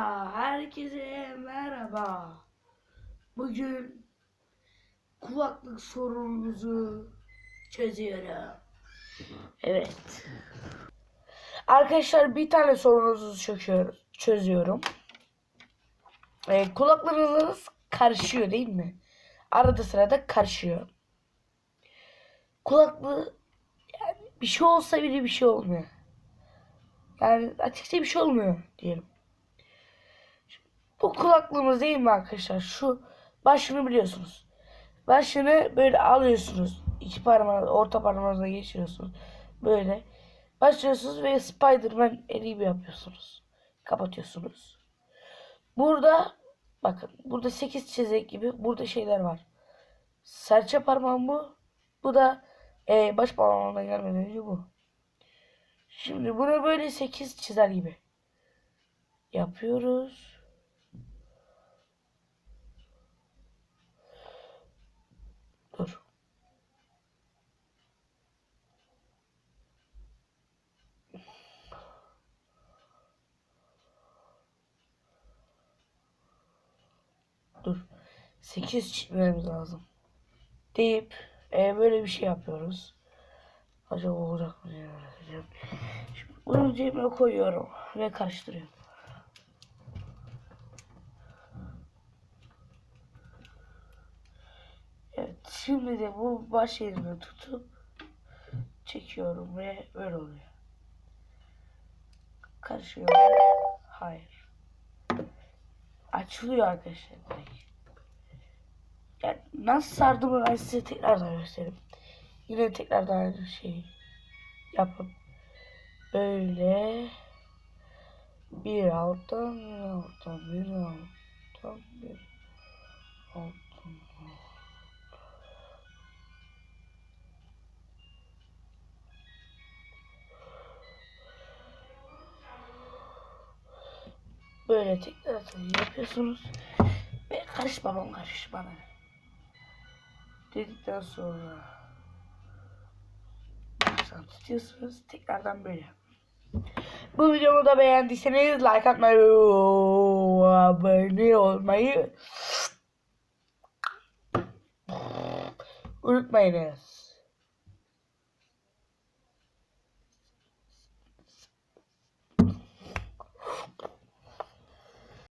herkese merhaba. Bugün kulaklık sorununuzu çözüyorum. Evet. Arkadaşlar bir tane sorununuzu çözüyoruz, çözüyorum. Ee, kulaklarınız karışıyor değil mi? Arada sırada karışıyor. Kulaklığı yani bir şey olsa bile bir şey olmuyor. Yani açıkça bir şey olmuyor diyelim. Bu kulaklığımız değil mi arkadaşlar? Şu başını biliyorsunuz. Başını böyle alıyorsunuz. İki parmağınız, orta parmağınıza geçiriyorsunuz. Böyle. Başlıyorsunuz ve Spiderman eli gibi yapıyorsunuz. Kapatıyorsunuz. Burada bakın burada 8 çizik gibi burada şeyler var. Serçe parmağım bu. Bu da e, baş parmağına gelmeden önce bu. Şimdi bunu böyle 8 çizer gibi yapıyoruz. Dur. Dur. 8 çizmemiz lazım. Deyip e, böyle bir şey yapıyoruz. Acaba olacak mı diye öğreteceğim. Şimdi bunu cebime koyuyorum ve karıştırıyorum. Evet şimdi de bu baş yerine tutup çekiyorum ve böyle oluyor. Karışıyorum. Hayır. Açılıyor arkadaşlar. Yani nasıl sardığımı ben size tekrardan göstereyim. Yine tekrardan aynı şeyi yapıp böyle bir alttan bir alttan bir alttan bir alttan böyle tekrar yapıyorsunuz. Ve karış babam karış bana. Dedikten sonra tutuyorsunuz. Tekrardan böyle. Bu videomu da beğendiyseniz like atmayı abone olmayı unutmayınız